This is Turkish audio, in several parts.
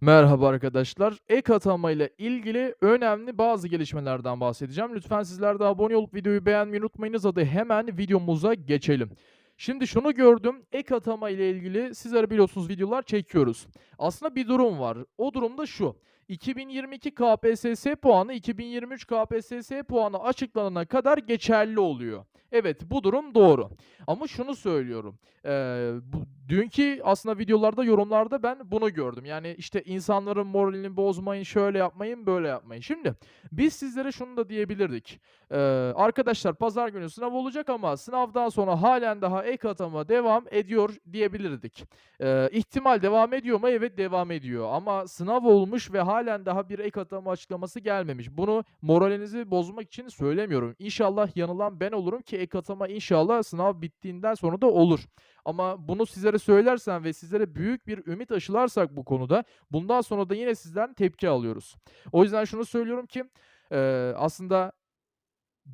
Merhaba arkadaşlar. Ek atama ile ilgili önemli bazı gelişmelerden bahsedeceğim. Lütfen sizler de abone olup videoyu beğenmeyi unutmayınız. Hadi hemen videomuza geçelim. Şimdi şunu gördüm. Ek atama ile ilgili sizlere biliyorsunuz videolar çekiyoruz. Aslında bir durum var. O durum da şu. 2022 KPSS puanı 2023 KPSS puanı açıklanana kadar geçerli oluyor. Evet bu durum doğru. Ama şunu söylüyorum. Eee, bu dünkü aslında videolarda, yorumlarda ben bunu gördüm. Yani, işte, insanların moralini bozmayın, şöyle yapmayın, böyle yapmayın. Şimdi biz sizlere şunu da diyebilirdik. Eee, arkadaşlar pazar günü sınav olacak ama sınavdan sonra hâlen daha ek atama devam ediyor diyebilirdik. Eee, ihtimal devam ediyor mu? Evet, devam ediyor ama sınav olmuş ve hâlen daha bir ek atama açıklaması gelmemiş. Bunu moralinizi bozmak için söylemiyorum. İnşallah yanılan ben olurum ki ek atama inşallah sınav bittiğinden sonra da olur. Ama bunu sizlere söylersem ve sizlere büyük bir ümit aşılarsak bu konuda, bundan sonra da yine sizden tepki alıyoruz. O yüzden şunu söylüyorum ki, aslında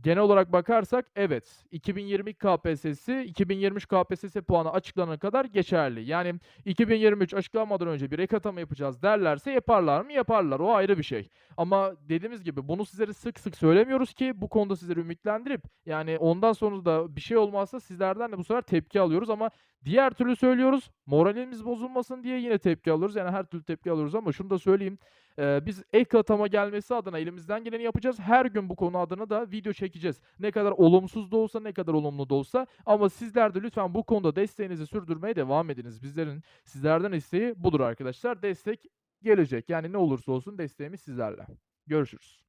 genel olarak bakarsak evet, 2020 KPSS'si 2023 KPSS puanı açıklanana kadar geçerli. Yani 2023 açıklanmadan önce bir ek atama yapacağız derlerse yaparlar mı? Yaparlar. O ayrı bir şey. Ama dediğimiz gibi bunu sizlere sık sık söylemiyoruz ki bu konuda sizleri ümitlendirip yani ondan sonra da bir şey olmazsa sizlerden de bu sefer tepki alıyoruz ama diğer türlü söylüyoruz. Moralimiz bozulmasın diye yine tepki alıyoruz. Yani her türlü tepki alıyoruz ama şunu da söyleyeyim. Eee, biz ek atama gelmesi adına elimizden geleni yapacağız. Her gün bu konu adına da video çekeceğiz. Ne kadar olumsuz da olsa, ne kadar olumlu da olsa ama sizler de lütfen bu konuda desteğinizi sürdürmeye devam ediniz. Bizlerin sizlerden isteği budur arkadaşlar. Destek gelecek. Yani ne olursa olsun desteğimiz sizlerle. Görüşürüz.